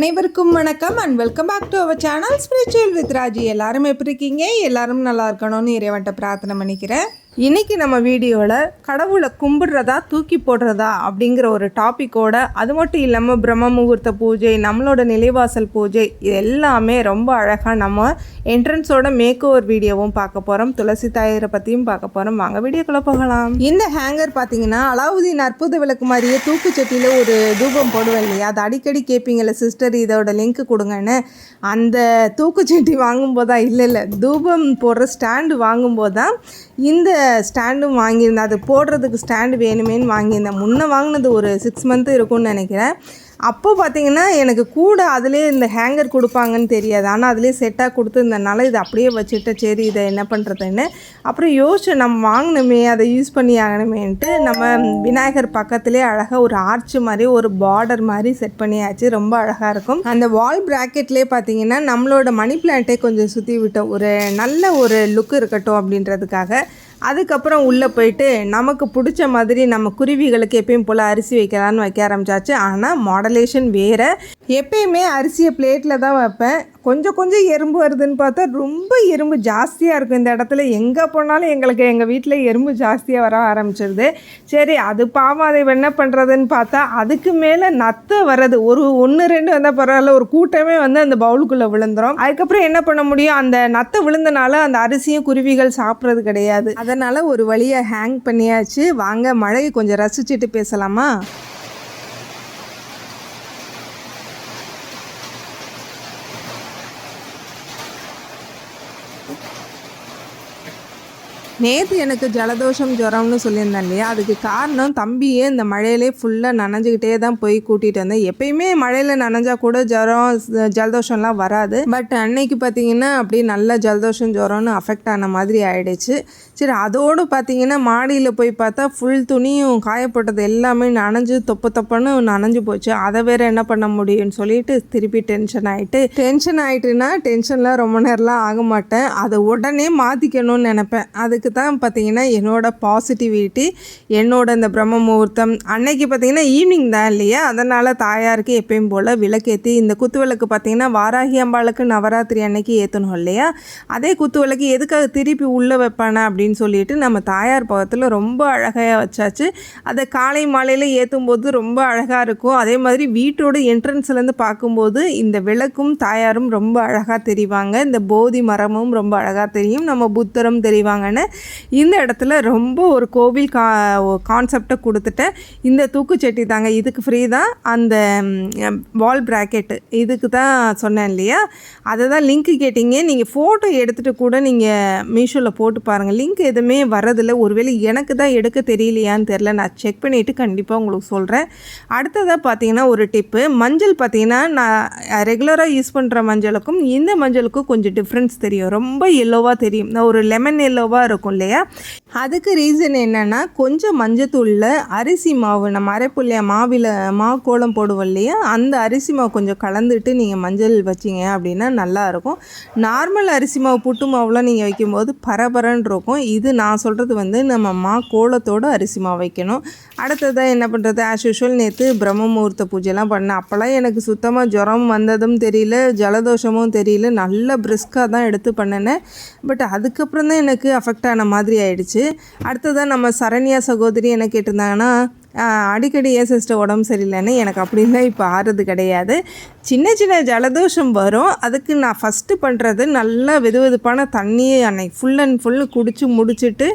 அனைவருக்கும் வணக்கம் and welcome back to our channel spiritual with Raji எல்லாரும் எப்படி இருக்கீங்க? எல்லாரும் நல்லா இருக்கணும்னு இறைவன்ட்ட பிரார்த்தனை பண்ணிக்கிறேன். இன்றைக்கி நம்ம வீடியோவில் கடவுளை கும்பிடுறதா தூக்கி போடுறதா அப்படிங்கிற ஒரு டாப்பிக்கோட அது மட்டும் இல்லாமல் பிரம்ம முகூர்த்த பூஜை நம்மளோட நிலைவாசல் பூஜை இது எல்லாமே ரொம்ப அழகாக நம்ம என்ட்ரன்ஸோட மேக் ஓவர் வீடியோவும் பார்க்க போகிறோம் துளசி தாயரை பற்றியும் பார்க்க போகிறோம் வாங்க வீடியோக்குள்ளே போகலாம். இந்த ஹேங்கர் பார்த்தீங்கன்னா அலாவுதீன் அற்புத விளக்கு மாதிரியே தூக்குச்சட்டியில் ஒரு தூபம் போடுவேன் இல்லையா? அது அடிக்கடி கேட்பீங்கல்ல சிஸ்டர் இதோட லிங்க் கொடுங்கன்னு. அந்த தூக்குச்சட்டி வாங்கும்போதா? இல்லை இல்லை. தூபம் போடுற ஸ்டாண்டு வாங்கும்போது தான் இந்த ஸ்டாண்டும் வாங்கியிருந்தேன். அது போடுறதுக்கு ஸ்டாண்டு வேணுமேன்னு வாங்கியிருந்தேன். முன்னே வாங்கினது ஒரு சிக்ஸ் மந்த்து இருக்கும்னு நினைக்கிறேன். அப்போ பார்த்தீங்கன்னா எனக்கு கூட அதிலே இந்த ஹேங்கர் கொடுப்பாங்கன்னு தெரியாது. ஆனால் அதிலே செட்டாக கொடுத்துருந்தனால இதை அப்படியே வச்சுட்டு சரி இதை என்ன பண்ணுறதுன்னு அப்புறம் யோசிச்சு நம்ம வாங்கினோமே அதை யூஸ் பண்ணி ஆகணுமேன்ட்டு நம்ம விநாயகர் பக்கத்துலேயே அழகாக ஒரு ஆர்ச் மாதிரி ஒரு பார்டர் மாதிரி செட் பண்ணியாச்சு. ரொம்ப அழகாக இருக்கும். அந்த வால் ப்ராக்கெட்லேயே பார்த்தீங்கன்னா நம்மளோட மணி பிளான்ட்டே கொஞ்சம் சுற்றி விட்டோம். ஒரு நல்ல ஒரு லுக் இருக்கட்டும் அப்படின்றதுக்காக. அதுக்கப்புறம் உள்ளே போயிட்டு நமக்கு பிடிச்ச மாதிரி நம்ம குருவிகளுக்கு எப்பயும் போல் அரிசி வைக்கலான்னு வைக்க ஆரம்பிச்சாச்சு. ஆனால் மாடலேஷன் வேறு. எப்பயுமே அரிசியை பிளேட்டில் தான் வைப்பேன். கொஞ்சம் கொஞ்சம் எறும்பு வருதுன்னு பார்த்தா ரொம்ப எறும்பு ஜாஸ்தியாக இருக்கும். இந்த இடத்துல எங்கே போனாலும் எங்களுக்கு எங்கள் வீட்டில் எறும்பு ஜாஸ்தியாக வர ஆரம்பிச்சிருது. சரி அது பாவம் அதை என்ன பண்ணுறதுன்னு பார்த்தா அதுக்கு மேலே நத்தை வர்றது. ஒரு ஒன்று ரெண்டு வந்தால் பரவாயில்ல ஒரு கூட்டமே வந்து அந்த பவுலுக்குள்ளே விழுந்துரும். அதுக்கப்புறம் என்ன பண்ண முடியும்? அந்த நத்தை விழுந்தனால அந்த அரிசியும் குருவிகள் சாப்பிட்றது கிடையாது. அதனால் ஒரு வழியை ஹேங் பண்ணியாச்சு. வாங்க மழையை கொஞ்சம் ரசிச்சுட்டு பேசலாமா? நேற்று எனக்கு ஜலதோஷம் ஜுரம்னு சொல்லியிருந்தேன் இல்லையா? அதுக்கு காரணம் தம்பியே இந்த மழையிலே ஃபுல்லாக நனைஞ்சுக்கிட்டே தான் போய் கூட்டிகிட்டு வந்தேன். எப்பயுமே மழையில் நனைஞ்சா கூட ஜுரம் ஜலதோஷம்லாம் வராது. பட் அன்னைக்கு பார்த்தீங்கன்னா அப்படியே நல்ல ஜலதோஷம் ஜுரம்னு அஃபெக்ட் ஆன மாதிரி ஆயிடுச்சு. சரி அதோடு பார்த்தீங்கன்னா மாடியில் போய் பார்த்தா ஃபுல் துணியும் காயப்பட்டது எல்லாமே நனைஞ்சு தொப்பு தொப்பன்னு நனைஞ்சு போச்சு. அதை வேறு என்ன பண்ண முடியும்னு சொல்லிட்டு திருப்பி டென்ஷன் ஆகிட்டு டென்ஷன் ஆகிட்டுனா டென்ஷன்லாம் ரொம்ப நேரம்லாம் ஆக மாட்டேன். அதை உடனே மாற்றிக்கணும்னு நினப்பேன். அதுக்கு தான் பார்த்திங்கன்னா என்னோடய பாசிட்டிவிட்டி என்னோட இந்த பிரம்ம முகூர்த்தம். அன்னைக்கு பார்த்தீங்கன்னா ஈவினிங் தான் இல்லையா? அதனால் தாயாருக்கு எப்பயும் போல் விளக்கேற்றி இந்த குத்து விளக்கு பார்த்திங்கன்னா வாராகி அம்பாளுக்கு நவராத்திரி அன்னைக்கு ஏற்றணும் இல்லையா? அதே குத்து விளக்கு எதுக்காக திருப்பி உள்ளே வைப்பானே அப்படின்னு சொல்லிட்டு நம்ம தாயார் பக்கத்தில் ரொம்ப அழகாக வச்சாச்சு. அதை காலை மாலையில் ஏற்றும் போது ரொம்ப அழகாக இருக்கும். அதே மாதிரி வீட்டோட என்ட்ரன்ஸ்லேருந்து பார்க்கும்போது இந்த விளக்கும் தாயாரும் ரொம்ப அழகாக தெரிவாங்க. இந்த போதி மரமும் ரொம்ப அழகாக தெரியும். நம்ம புத்தரும் தெரிவாங்கன்னு இந்த இடத்துல ரொம்ப ஒரு கோவில் கா கான்செப்டை கொடுத்துட்டேன் இந்த தூக்குச்சட்டி தாங்க இதுக்கு ஃப்ரீ தான். அந்த வால் ப்ராக்கெட்டு இதுக்கு தான் சொன்னேன் இல்லையா? அதை தான் லிங்க் கேட்டிங்க. நீங்கள் ஃபோட்டோ எடுத்துகிட்டு கூட நீங்கள் மீஷோவில் போட்டு பாருங்கள் லிங்க் எதுவுமே வரதில்லை ஒருவேளை எனக்கு தான் எடுக்க தெரியலையான்னு தெரில நான் செக் பண்ணிவிட்டு கண்டிப்பாக உங்களுக்கு சொல்கிறேன் அடுத்ததாக பார்த்தீங்கன்னா ஒரு டிப்பு மஞ்சள் பார்த்தீங்கன்னா நான் ரெகுலராக யூஸ் பண்ணுற மஞ்சளுக்கும் இந்த மஞ்சளுக்கும் கொஞ்சம் டிஃப்ரென்ஸ் தெரியும். ரொம்ப எல்லோவாக தெரியும். நான் ஒரு லெமன் எல்லோவாக இருக்கும். இல்லையா? அதுக்கு ரீசன் என்னென்னா கொஞ்சம் மஞ்சத்தூளில் அரிசி மாவு நம்ம அரைப்பு இல்லையா மாவில் மாவு கோலம் போடுவோம் இல்லையா? அந்த அரிசி மாவு கொஞ்சம் கலந்துட்டு நீங்கள் மஞ்சள் வச்சிங்க அப்படின்னா நல்லா இருக்கும். நார்மல் அரிசி மாவு புட்டு மாவுலாம் நீங்கள் வைக்கும்போது பரபரன்னு இருக்கும். இது நான் சொல்கிறது வந்து நம்ம மா கோலத்தோட அரிசி மாவு வைக்கணும். அடுத்ததாக என்ன பண்ணுறது ஆஸ் யூஷுவல் நேற்று பிரம்ம முகூர்த்த பூஜைலாம் பண்ணேன். அப்போல்லாம் எனக்கு சுத்தமாக ஜுரம் வந்ததும் தெரியல ஜலதோஷமும் தெரியல. நல்ல பிரிஸ்காக தான் எடுத்து பண்ணினேன். பட் அதுக்கப்புறம் தான் எனக்கு அஃபெக்ட் ஆன மாதிரி ஆயிடுச்சு. அடுத்ததாக நம்ம சரண்யா சகோதரி என்ன கேட்டிருந்தாங்கன்னா அடிக்கடி ஏன் சிஸ்டர் உடம்பு சரியில்லைன்னு எனக்கு அப்படின்லாம் இப்போ ஆறுறது கிடையாது. சின்ன சின்ன ஜலதோஷம் வரும். அதுக்கு நான் ஃபஸ்ட்டு பண்ணுறது நல்லா வெது வெதுப்பான தண்ணியை அன்னைக்கு ஃபுல் அண்ட் ஃபுல் குடித்து முடிச்சுட்டு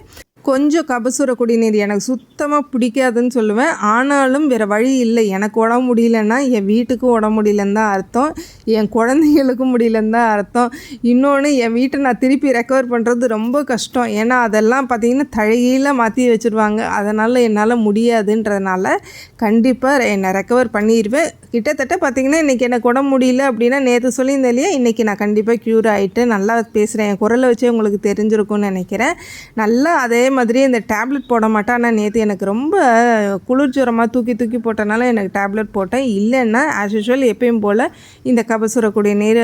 கொஞ்சம் கபசுர குடிநீர் எனக்கு சுத்தமாக பிடிக்காதுன்னு சொல்லுவேன். ஆனாலும் வேறு வழி இல்லை. எனக்கு உடம்பு முடியலன்னா என் வீட்டுக்கும் உடம்பு முடியலன்னு தான் அர்த்தம். என் குழந்தைங்களுக்கும் முடியலன்னு தான் அர்த்தம். இன்னொன்று என் வீட்டை நான் திருப்பி ரெக்கவர் பண்ணுறது ரொம்ப கஷ்டம். ஏன்னா அதெல்லாம் பார்த்திங்கன்னா தழையில மாற்றி வச்சுருவாங்க. அதனால் என்னால் முடியாதுன்றதுனால கண்டிப்பாக என்னை ரெக்கவர் பண்ணிடுவேன் கிட்டத்தட்ட பார்த்திங்கன்னா இன்றைக்கி எனக்கு உடம்பு முடியல அப்படின்னா நேற்று சொல்லியிருந்தேன் இல்லையா இன்றைக்கி நான் கண்டிப்பாக க்யூர் ஆகிட்டு நல்லா பேசுகிறேன் என் குரலை வச்சே உங்களுக்கு தெரிஞ்சிருக்கும்னு நினைக்கிறேன். நல்லா அதே மாதிரி இந்த டேப்லெட் போட மாட்டேன். ஆனால் நேற்று எனக்கு ரொம்ப குளிர் ஜுரமாக தூக்கி தூக்கி போட்டனால எனக்கு டேப்லெட் போட்டேன். இல்லைன்னா ஆஸ் யூஷுவல் எப்பயும் போல் இந்த கபசுரக்கூடிய நீர்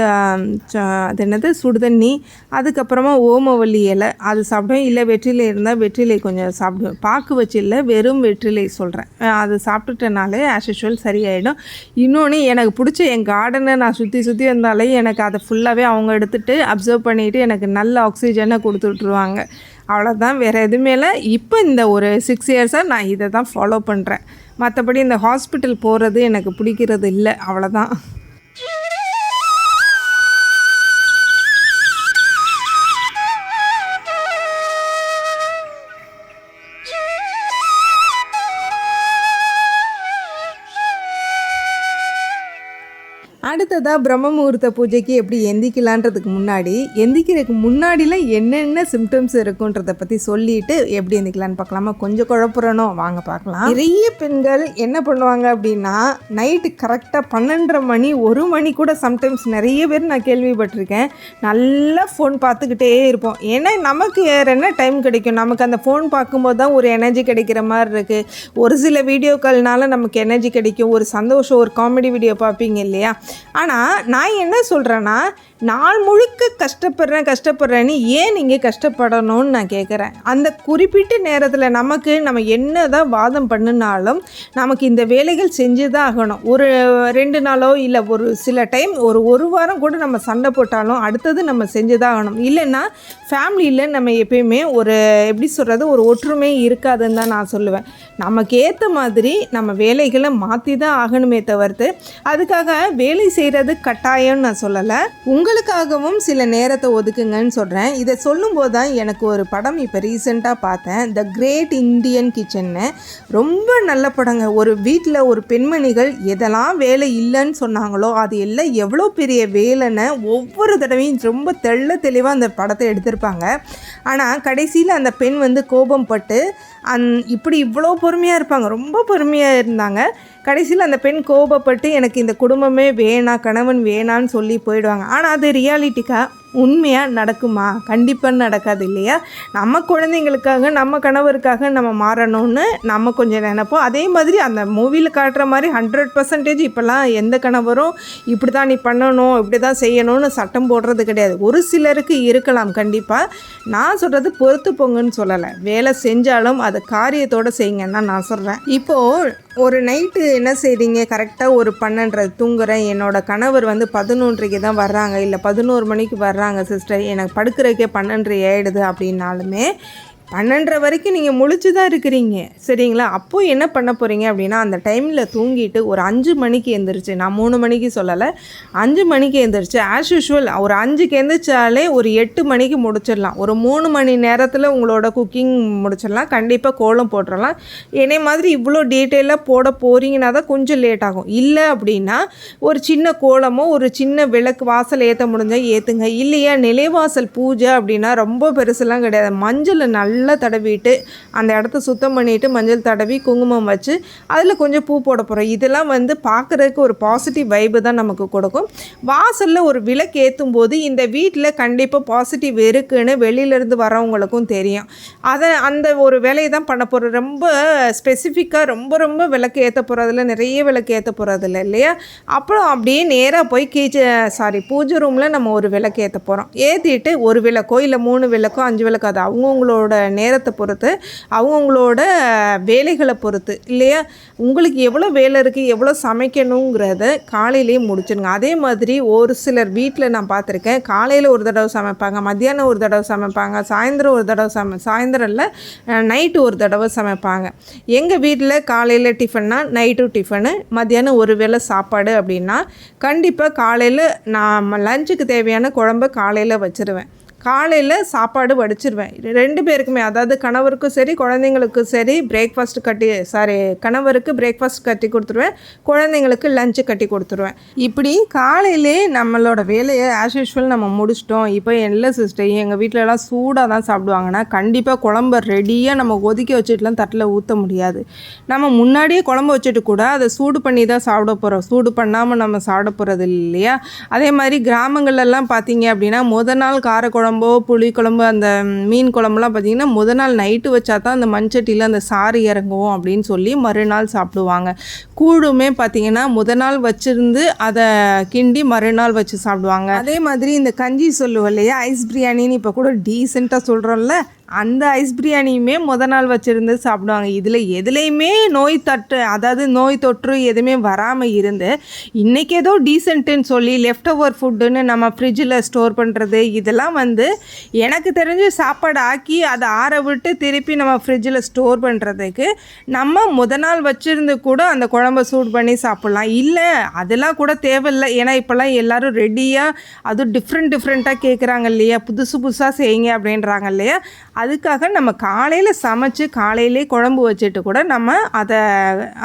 ச- அது என்னது? சுடுதண்ணி அதுக்கப்புறமா ஓமவல்லி இலை. அது சாப்பிடுவேன். இல்லை வெற்றிலை இருந்தால் வெற்றிலை கொஞ்சம் சாப்பிடுவேன். பாக்கு வச்சு இல்லை வெறும் வெற்றிலை சொல்கிறேன் அது சாப்பிட்டுட்டனாலே ஆஸ் யூஷுவல் சரியாயிடும். இன்னொன்று எனக்கு பிடிச்ச என் கார்டனை நான் சுற்றி சுற்றி வந்தாலே எனக்கு அதை ஃபுல்லாகவே அவங்க எடுத்துகிட்டு அப்சர்வ் பண்ணிவிட்டு எனக்கு நல்ல ஆக்சிஜனை கொடுத்துட்ருவாங்க அவ்வளோதான் வேறு எதுவுமே இல்லை. இப்போ இந்த ஒரு சிக்ஸ் இயர்ஸாக நான் இதை தான் ஃபாலோ பண்ணுறேன் மற்றபடி இந்த ஹாஸ்பிட்டல் போகிறது எனக்கு பிடிக்கிறது இல்லை. அவ்வளோதான் அடுத்ததாக பிரம்ம முகூர்த்த பூஜைக்கு எப்படி எந்திக்கலான்றதுக்கு முன்னாடி எந்திக்கிறதுக்கு முன்னாடிலாம் என்னென்ன சிம்டம்ஸ் இருக்குன்றதை பற்றி சொல்லிட்டு எப்படி எந்திக்கலான்னு பார்க்கலாமா? கொஞ்சம் குழப்புறனோ வாங்க பார்க்கலாம். நிறைய பெண்கள் என்ன பண்ணுவாங்க அப்படின்னா நைட்டு கரெக்டாக பன்னெண்டரை மணி ஒரு மணி கூட சம்டைம்ஸ் நிறைய பேர் நான் கேள்விப்பட்டிருக்கேன். நல்லா ஃபோன் பார்த்துக்கிட்டே இருப்போம். ஏன்னா நமக்கு வேறு என்ன டைம் கிடைக்கும்? நமக்கு அந்த ஃபோன் பார்க்கும்போது தான் ஒரு எனர்ஜி கிடைக்கிற மாதிரி இருக்குது ஒரு சில வீடியோக்கள்னால நமக்கு எனர்ஜி கிடைக்கும். ஒரு சந்தோஷம் ஒரு காமெடி வீடியோ பார்ப்பீங்க இல்லையா? ஆனால் நான் என்ன சொல்கிறேன்னா நாள் முழுக்க கஷ்டப்படுறேன் கஷ்டப்படுறேன்னு ஏன் நீங்கள் கஷ்டப்படணும்னு நான் கேட்குறேன் அந்த குறிப்பிட்ட நேரத்தில் நமக்கு நம்ம என்ன தான் வாதம் பண்ணினாலும் நமக்கு இந்த வேலைகள் செஞ்சு தான் ஆகணும். ஒரு ரெண்டு நாளோ இல்லை ஒரு சில டைம் ஒரு ஒரு வாரம் கூட நம்ம சண்டை போட்டாலும் அடுத்தது நம்ம செஞ்சு தான் ஆகணும். இல்லைன்னா ஃபேமிலியில் நம்ம எப்பயுமே ஒரு எப்படி சொல்கிறது ஒரு ஒற்றுமை இருக்காதுன்னு தான் நான் சொல்லுவேன். நமக்கு ஏற்ற மாதிரி நம்ம வேலைகளை மாற்றி தான் ஆகணுமே தவிர்த்து அதுக்காக வேலை செய்கிறது கட்டாயம்னு நான் சொல்லலை. உங்களுக்காகவும் சில நேரத்தை ஒதுக்குங்கன்னு சொல்கிறேன் இதை சொல்லும்போது தான் எனக்கு ஒரு படம் இப்போ ரீசெண்டாக பார்த்தேன். த கிரேட் இந்தியன் கிச்சன்னு ரொம்ப நல்ல படங்க. ஒரு வீட்டில் ஒரு பெண்மணிகள் எதெல்லாம் வேலை இல்லைன்னு சொன்னாங்களோ அது எல்லாம் எவ்வளோ பெரிய வேலைன்னு ஒவ்வொரு தடவையும் ரொம்ப தெள்ள தெளிவாக அந்த படத்தை எடுத்திருப்பாங்க. ஆனால் கடைசியில் அந்த பெண் வந்து கோபம் பட்டு அந் இப்படி இவ்வளோ பொறுமையாக இருப்பாங்க. ரொம்ப பொறுமையாக இருந்தாங்க. கடைசியில் அந்த பெண் கோபப்பட்டு எனக்கு இந்த குடும்பமே வேணாம் கணவன் வேணான்னு சொல்லி போயிடுவாங்க. ஆனால் அது ரியாலிட்டிக்காக உண்மையாக நடக்குமா? கண்டிப்பாக நடக்காது இல்லையா? நம்ம குழந்தைங்களுக்காக நம்ம கணவருக்காக நம்ம மாறணும்னு நம்ம கொஞ்சம் நினைப்போம். அதே மாதிரி அந்த மூவியில் காட்டுற மாதிரி ஹண்ட்ரட் பர்சன்டேஜ் இப்போல்லாம் எந்த கணவரும் இப்படி தான் நீ பண்ணணும் இப்படி தான் செய்யணும்னு சட்டம் போடுறது கிடையாது. ஒரு சிலருக்கு இருக்கலாம் கண்டிப்பாக நான் சொல்கிறது பொறுத்து போங்கன்னு சொல்லலை. வேலை செஞ்சாலும் அதை காரியத்தோடு செய்யுங்கன்னு தான் நான் சொல்கிறேன் இப்போது ஒரு நைட்டு என்ன செய்கிறீங்க கரெக்டாக ஒரு பன்னெண்டரை தூங்குறேன். என்னோடய கணவர் வந்து பதினொன்றைக்கு தான் வர்றாங்க. இல்லை பதினோரு மணிக்கு வர்றாங்க. சிஸ்டர் எனக்கு படுக்கிறதுக்கே பன்னெண்டு ஆகிடுது அப்படின்னாலுமே பன்னெண்டரை வரைக்கும் நீங்கள் முழிச்சு தான் இருக்கிறீங்க. சரிங்களா? அப்போது என்ன பண்ண போகிறீங்க அப்படின்னா அந்த டைமில் தூங்கிட்டு ஒரு அஞ்சு மணிக்கு எந்திரிச்சு நான் மூணு மணிக்கு சொல்லலை அஞ்சு மணிக்கு எழுந்திரிச்சு ஆஸ் யூஷுவல் ஒரு அஞ்சுக்கு எழுந்திரிச்சாலே ஒரு எட்டு மணிக்கு முடிச்சிடலாம். ஒரு மூணு மணி நேரத்தில் உங்களோட குக்கிங் முடிச்சிடலாம். கண்டிப்பாக கோலம் போட்டுடலாம். என்னை மாதிரி இவ்வளோ டீட்டெயிலாக போட போகிறீங்கன்னா தான் கொஞ்சம் லேட் ஆகும். இல்லை அப்படின்னா ஒரு சின்ன கோலமோ ஒரு சின்ன விளக்கு வாசல் ஏற்ற முடிஞ்சால் ஏற்றுங்க இல்லையா நிலைவாசல் பூஜை அப்படின்னா ரொம்ப பெருசுலாம் கிடையாது. மஞ்சள் நல்ல தடவிட்டு அந்த இடத்த சுத்தம் பண்ணிவிட்டு மஞ்சள் தடவி குங்குமம் வச்சு அதில் கொஞ்சம் பூ போட போகிறோம் இதெல்லாம் வந்து பார்க்குறதுக்கு ஒரு பாசிட்டிவ் வைபு தான் நமக்கு கொடுக்கும். வாசலில் ஒரு விளக்கு ஏற்றும் போது இந்த வீட்டில் கண்டிப்பாக பாசிட்டிவ் இருக்குன்னு வெளியிலேருந்து வரவங்களுக்கும் தெரியும். அதை அந்த ஒரு வேலையை தான் பண்ண போகிறோம் ரொம்ப ஸ்பெசிஃபிக்காக ரொம்ப ரொம்ப விளக்கு ஏற்ற போகிறதில்ல நிறைய விளக்கு ஏற்ற போகிறதில்ல இல்லையா? அப்புறம் அப்படியே நேராக போய் கீச்ச சாரி பூஜை ரூமில் நம்ம ஒரு விளக்கு ஏற்ற போகிறோம் ஏற்றிட்டு ஒரு விளக்கோ இல்லை மூணு விளக்கோ அஞ்சு விளக்கோ அது அவங்கவுங்களோட நேரத்தை பொறுத்து அவங்கவுங்களோட வேலைகளை பொறுத்து இல்லையா? உங்களுக்கு எவ்வளோ வேலை இருக்குது எவ்வளோ சமைக்கணுங்கிறத காலையிலேயே முடிச்சிடுங்க. அதே மாதிரி ஒரு சிலர் வீட்டில் நான் பார்த்துருக்கேன் காலையில் ஒரு தடவை சமைப்பாங்க மத்தியானம் ஒரு தடவை சமைப்பாங்க சாயந்தரம் ஒரு தடவை சமை சாயந்தரம் இல்லை நைட்டு ஒரு தடவை சமைப்பாங்க. எங்கள் வீட்டில் காலையில் டிஃபன்னா நைட்டு டிஃபனு மத்தியானம் ஒரு வேளை சாப்பாடு அப்படின்னா கண்டிப்பாக காலையில் நான் லஞ்சுக்கு தேவையான குழம்ப காலையில் வச்சுருவேன். காலையில் சாப்பாடு வடிச்சிருவேன். ரெண்டு பேருக்குமே அதாவது கணவருக்கும் சரி குழந்தைங்களுக்கும் சரி பிரேக்ஃபாஸ்ட் கட்டி சாரி கணவருக்கு பிரேக்ஃபாஸ்ட் கட்டி கொடுத்துருவேன். குழந்தைங்களுக்கு லஞ்சு கட்டி கொடுத்துருவேன். இப்படி காலையிலே நம்மளோட வேலையை ஆஸ் யூஷுவல் நம்ம முடிச்சிட்டோம். இப்போ இல்லை சிஸ்டர் எங்கள் வீட்டிலலாம் சூடாக தான் சாப்பிடுவாங்கன்னா கண்டிப்பாக குழம்ப ரெடியாக நம்ம ஒதுக்கி வச்சுட்டுலாம் தட்டில் ஊற்ற முடியாது. நம்ம முன்னாடியே குழம்பு வச்சுட்டு கூட அதை சூடு பண்ணி தான் சாப்பிட போகிறோம் சூடு பண்ணாமல் நம்ம சாப்பிட போகிறது இல்லையா? அதே மாதிரி கிராமங்கள்லாம் பார்த்தீங்க அப்படின்னா முத நாள் காரக்குழம்பு குழம்போ புளி குழம்பு அந்த மீன் குழம்புலாம் பார்த்திங்கன்னா முத நாள் நைட்டு வச்சா தான் அந்த மண்சட்டியில் அந்த சாறு இறங்குவோம் அப்படின்னு சொல்லி மறுநாள் சாப்பிடுவாங்க. கூழுமே பார்த்திங்கன்னா முத நாள் வச்சுருந்து அதை கிண்டி மறுநாள் வச்சு சாப்பிடுவாங்க. அதே மாதிரி இந்த கஞ்சி சொல்லுவோம் இல்லையா ஐஸ் பிரியாணின்னு இப்போ கூட டீசெண்டாக சொல்கிறோம்ல அந்த ஐஸ் பிரியாணியுமே முத நாள் வச்சுருந்து சாப்பிடுவாங்க. இதில் எதுலேயுமே நோய் தட்டு அதாவது நோய் தொற்று எதுவுமே வராமல் இருந்து இன்றைக்கி ஏதோ டீசென்ட்டுன்னு சொல்லி லெஃப்ட் ஓவர் ஃபுட்டுன்னு நம்ம ஃப்ரிட்ஜில் ஸ்டோர் பண்ணுறது இதெல்லாம் வந்து எனக்கு தெரிஞ்சு சாப்பாடு ஆக்கி அதை ஆற விட்டு திருப்பி நம்ம ஃப்ரிட்ஜில் ஸ்டோர் பண்ணுறதுக்கு நம்ம முத நாள் வச்சுருந்து கூட அந்த குழம்ப சூட் பண்ணி சாப்பிட்லாம். இல்லை அதெல்லாம் கூட தேவையில்லை. ஏன்னா இப்போல்லாம் எல்லோரும் ரெடியாக அதுவும் டிஃப்ரெண்ட் டிஃப்ரெண்ட்டாக கேட்குறாங்க இல்லையா? புதுசு புதுசாக செய்யுங்க அப்படின்றாங்க இல்லையா? அதுக்காக நம்ம காலையில் சமைச்சு காலையிலே குழம்பு வச்சுட்டு கூட நம்ம அதை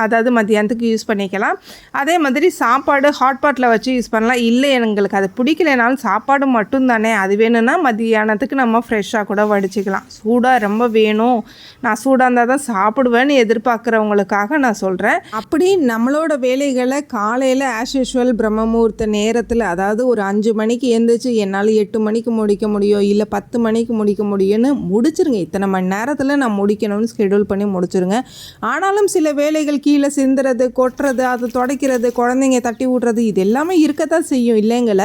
அதாவது மத்தியானத்துக்கு யூஸ் பண்ணிக்கலாம். அதே மாதிரி சாப்பாடு ஹாட் பாட்டில் வச்சு யூஸ் பண்ணலாம். இல்லை எங்களுக்கு அது பிடிக்கலைனாலும் சாப்பாடு மட்டும்தானே. அது வேணும்னா மத்தியானத்துக்கு நம்ம ஃப்ரெஷ்ஷாக கூட வடிச்சிக்கலாம். சூடாக ரொம்ப வேணும். நான் சூடாக இருந்தால் தான் சாப்பிடுவேன்னு எதிர்பார்க்குறவங்களுக்காக நான் சொல்கிறேன் அப்படி நம்மளோட வேலைகளை காலையில் ஆஸ் யூஷுவல் பிரம்மமுகூர்த்த நேரத்தில் அதாவது ஒரு அஞ்சு மணிக்கு எழுந்திரிச்சு என்னால் எட்டு மணிக்கு முடிக்க முடியும் இல்லை பத்து மணிக்கு முடிக்க முடியும்னு முடிச்சிருங்க. இத்தனை மணி நேரத்தில் நான் முடிக்கணும்னு ஸ்கெடியூல் பண்ணி முடிச்சிருங்க. ஆனாலும் சில வேலைகள் கீழே சிந்துறது கொட்டுறது அதை துடைக்கிறது குழந்தைங்க தட்டி விட்றது இது எல்லாமே இருக்கத்தான் செய்யும் இல்லைங்கள.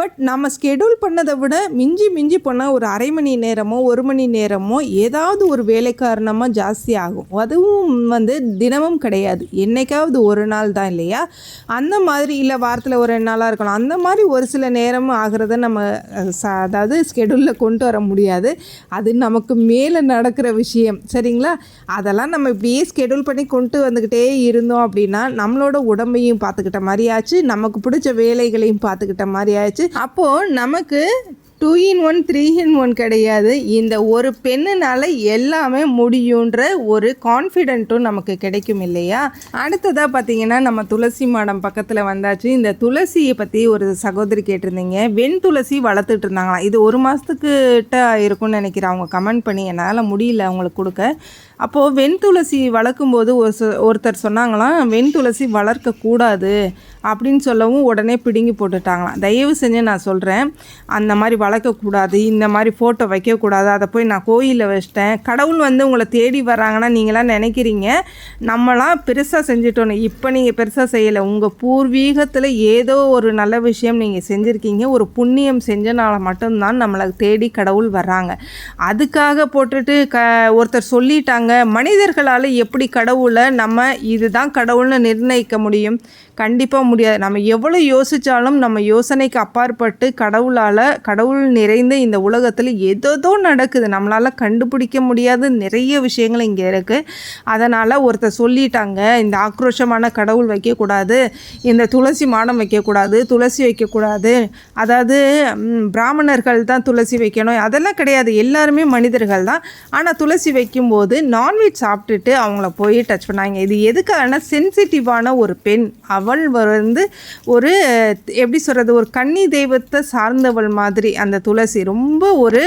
பட் நம்ம ஸ்கெடியூல் பண்ணதை விட மிஞ்சி மிஞ்சி போனால் ஒரு அரை மணி நேரமோ ஒரு மணி நேரமோ ஏதாவது ஒரு வேலை காரணமாக ஜாஸ்தி ஆகும். அதுவும் வந்து தினமும் கிடையாது. என்றைக்காவது ஒரு நாள் தான் இல்லையா? அந்த மாதிரி இல்லை வாரத்தில் ஒரு ரெண்டு நாளாக இருக்கணும். அந்த மாதிரி ஒரு சில நேரமும் ஆகிறத நம்ம அதாவது ஸ்கெடியூலில் கொண்டு வர முடியாது. அது நமக்கு நமக்கு மேலே நடக்கிற விஷயம். சரிங்களா? அதெல்லாம் நம்ம இப்படியே ஸ்கெடியூல் பண்ணி கொண்டு வந்துக்கிட்டே இருந்தோம் அப்படின்னா நம்மளோட உடம்பையும் பார்த்துக்கிட்ட மாதிரி ஆச்சு. நமக்கு பிடிச்ச வேலைகளையும் பார்த்துக்கிட்ட மாதிரி ஆச்சு. அப்போது நமக்கு two in one three in one கிடையாது. இந்த ஒரு பெண்ணுனால எல்லாமே முடியுன்ற ஒரு கான்ஃபிடென்ட்டும் நமக்கு கிடைக்கும் இல்லையா? அடுத்ததாக பார்த்தீங்கன்னா நம்ம துளசி மாடம் பக்கத்தில் வந்தாச்சு. இந்த துளசியை பற்றி ஒரு சகோதரி கேட்டிருந்தீங்க. வெண் துளசி வளர்த்துட்டு இருந்தாங்களாம். இது ஒரு மாதத்துக்கிட்ட இருக்கும்னு நினைக்கிறேன். அவங்க கமெண்ட் பண்ணி என்னால் முடியல அவங்களுக்கு கொடுக்க. அப்போது வெண்துளசி வளர்க்கும்போது ஒரு ஒருத்தர் சொன்னாங்களாம் வெண்துளசி வளர்க்கக்கூடாது அப்படின்னு சொல்லவும் உடனே பிடுங்கி போட்டுட்டாங்களாம். தயவு செஞ்சு நான் சொல்கிறேன் அந்த மாதிரி வளர்க்கக்கூடாது இந்த மாதிரி ஃபோட்டோ வைக்கக்கூடாது அதை போய் நான் கோயிலில் வச்சிட்டேன். கடவுள் வந்து உங்களை தேடி வராங்கன்னா நீங்களாம் நினைக்கிறீங்க. நம்மளாம் பெருசாக செஞ்சுட்டோன்னு இப்போ நீங்கள் பெருசாக செய்யலை. உங்கள் பூர்வீகத்தில் ஏதோ ஒரு நல்ல விஷயம் நீங்கள் செஞ்சுருக்கீங்க. ஒரு புண்ணியம் செஞ்சனால மட்டும்தான் நம்மளை தேடி கடவுள் வர்றாங்க. அதுக்காக போட்டுட்டு க ஒருத்தர் சொல்லிட்டாங்க மனிதர்களால் எப்படி கடவுளை நம்ம இதுதான் கடவுள்னு நிர்ணயிக்க முடியும்? கண்டிப்பாக முடியாது. நம்ம எவ்வளோ யோசித்தாலும் நம்ம யோசனைக்கு அப்பாற்பட்டு கடவுளால் கடவுள் நிறைந்த இந்த உலகத்தில் ஏதோ நடக்குது. நம்மளால் கண்டுபிடிக்க முடியாத நிறைய விஷயங்கள் இங்கே இருக்குது அதனால் ஒருத்தர் சொல்லிட்டாங்க இந்த ஆக்ரோஷமான கடவுள் வைக்கக்கூடாது இந்த துளசி மாடம் வைக்கக்கூடாது துளசி வைக்கக்கூடாது. அதாவது பிராமணர்கள் தான் துளசி வைக்கணும். அதெல்லாம் கிடையாது. எல்லாருமே மனிதர்கள் தான். ஆனால் துளசி வைக்கும்போது நான்வெஜ் சாப்பிட்டுட்டு அவங்கள போய் டச் பண்ணாங்க. இது எதுக்கான சென்சிட்டிவான ஒரு பெண். அவள் வந்து ஒரு எப்படி சொல்கிறது ஒரு கன்னி தெய்வத்தை சார்ந்தவள் மாதிரி. அந்த துளசி ரொம்ப ஒரு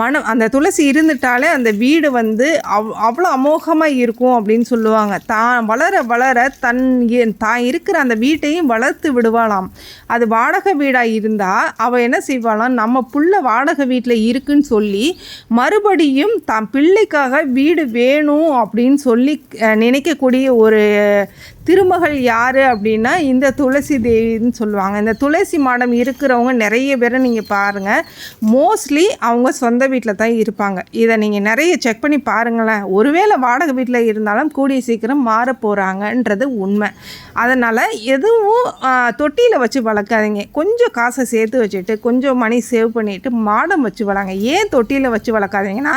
மனம் அந்த துளசி இருந்துட்டாலே அந்த வீடு வந்து அவ் அவ்வளோ அமோகமாக இருக்கும் அப்படின்னு சொல்லுவாங்க. தான் வளர வளர தன் தான் இருக்கிற அந்த வீட்டையும் வளர்த்து விடுவாளாம். அது வாடகை வீடாக இருந்தால் அவள் என்ன செய்வாளாம் நம்ம புள்ள வாடகை வீட்டில் இருக்குன்னு சொல்லி மறுபடியும் தான் பிள்ளைக்காக வீடு வே வேணும் அப்படின்னு சொல்லி நினைக்கக்கூடிய ஒரு திருமகள் யார் அப்படின்னா இந்த துளசி தேவின்னு சொல்லுவாங்க. இந்த துளசி மாடம் இருக்கிறவங்க நிறைய பேரை நீங்கள் பாருங்கள் மோஸ்ட்லி அவங்க சொந்த வீட்டில் தான் இருப்பாங்க. இதை நீங்கள் நிறைய செக் பண்ணி பாருங்களேன். ஒருவேளை வாடகை வீட்டில் இருந்தாலும் கூடிய சீக்கிரம் மாற போகிறாங்கன்றது உண்மை. அதனால் எதுவும் தொட்டியில் வச்சு வளர்க்காதீங்க. கொஞ்சம் காசை சேர்த்து வச்சுட்டு கொஞ்சம் மணி சேவ் பண்ணிவிட்டு மாடம் வச்சு வளங்க ஏன் தொட்டியில் வச்சு வளர்க்காதீங்கன்னா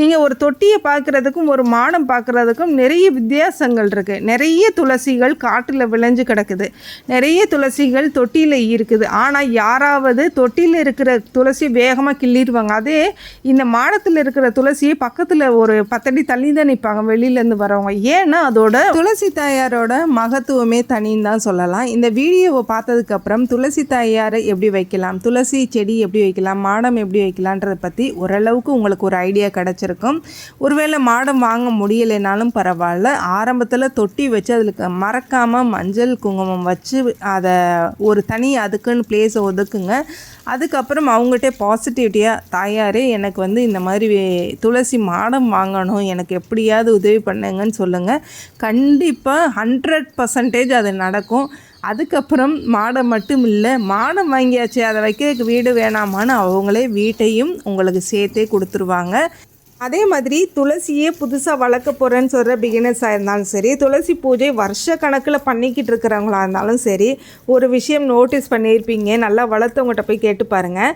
நீங்கள் ஒரு தொட்டியை பார்க்குறதுக்கும் ஒரு மாடம் பார்க்குறதுக்கும் நிறைய வித்தியாசங்கள் இருக்குது நிறைய துளசிகள் காட்டில் விளைஞ்சு கிடக்குது. நிறைய துளசிகள் தொட்டியில் இருக்குது. ஆனால் யாராவது தொட்டியில் இருக்கிற துளசி வேகமாக கிள்ளிடுவாங்க. அதே இந்த மாடத்தில் இருக்கிற துளசியை பக்கத்தில் ஒரு பத்தடி தள்ளி தான் நிற்பாங்க வெளியிலேருந்து வரவங்க. ஏன்னா அதோட துளசி தாயாரோட மகத்துவமே தனின்னு தான் சொல்லலாம். இந்த வீடியோவை பார்த்ததுக்கப்புறம் துளசி தாயாரை எப்படி வைக்கலாம்? துளசி செடி எப்படி வைக்கலாம்? மாடம் எப்படி வைக்கலான்றதை பற்றி ஓரளவுக்கு உங்களுக்கு ஒரு ஐடியா கிடச்சிருக்கும். ஒருவேளை மாடம் வாங்க முடியலைனாலும் பரவாயில்ல. ஆரம்பத்தில் தொட்டி வச்சு அதில் மறக்காமல் மஞ்சள் குங்குமம் வச்சு அதை ஒரு தனி அதுக்குன்னு பிளேஸை ஒதுக்குங்க. அதுக்கப்புறம் அவங்ககிட்ட பாசிட்டிவிட்டியாக தாயாரே எனக்கு வந்து இந்த மாதிரி துளசி மாடம் வாங்கணும். எனக்கு எப்படியாவது உதவி பண்ணுங்கன்னு சொல்லுங்கள் கண்டிப்பாக ஹண்ட்ரட் பர்சன்டேஜ் அது நடக்கும். அதுக்கப்புறம் மாடம் மட்டும் இல்லை மாடம் வாங்கியாச்சு. அதை வைக்கிறதுக்கு வீடு வேணாமான்னு அவங்களே வீட்டையும் உங்களுக்கு சேர்த்தே கொடுத்துருவாங்க. அதே மாதிரி துளசியே புதுசாக வளர்க்க போகிறேன்னு சொல்கிற பிகினர்ஸாக இருந்தாலும் சரி துளசி பூஜை வருஷ கணக்கில் பண்ணிக்கிட்டு இருக்கிறவங்களா இருந்தாலும் சரி ஒரு விஷயம் நோட்டீஸ் பண்ணியிருப்பீங்க நல்லா வளர்த்தவங்ககிட்ட போய் கேட்டு பாருங்கள்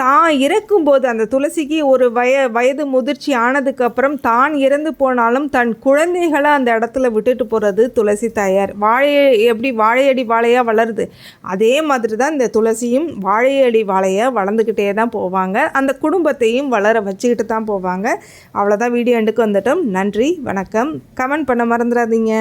தான் இறக்கும்போது அந்த துளசிக்கு ஒரு வய வயது முதிர்ச்சி ஆனதுக்கப்புறம் தான் இறந்து போனாலும் தன் குழந்தைகளை அந்த இடத்துல விட்டுட்டு போகிறது துளசி தாயார். வாழை எப்படி வாழையடி வாழையாக வளருது? அதே மாதிரி தான் இந்த துளசியும் வாழையடி வாழையாக வளர்ந்துக்கிட்டே தான் போவாங்க. அந்த குடும்பத்தையும் வளர வச்சுக்கிட்டு தான் போவாங்க. அவ்வளோதான் வீடியோ எண்டுக்கு வந்துட்டோம். நன்றி வணக்கம். கமெண்ட் பண்ண மறந்துடாதீங்க.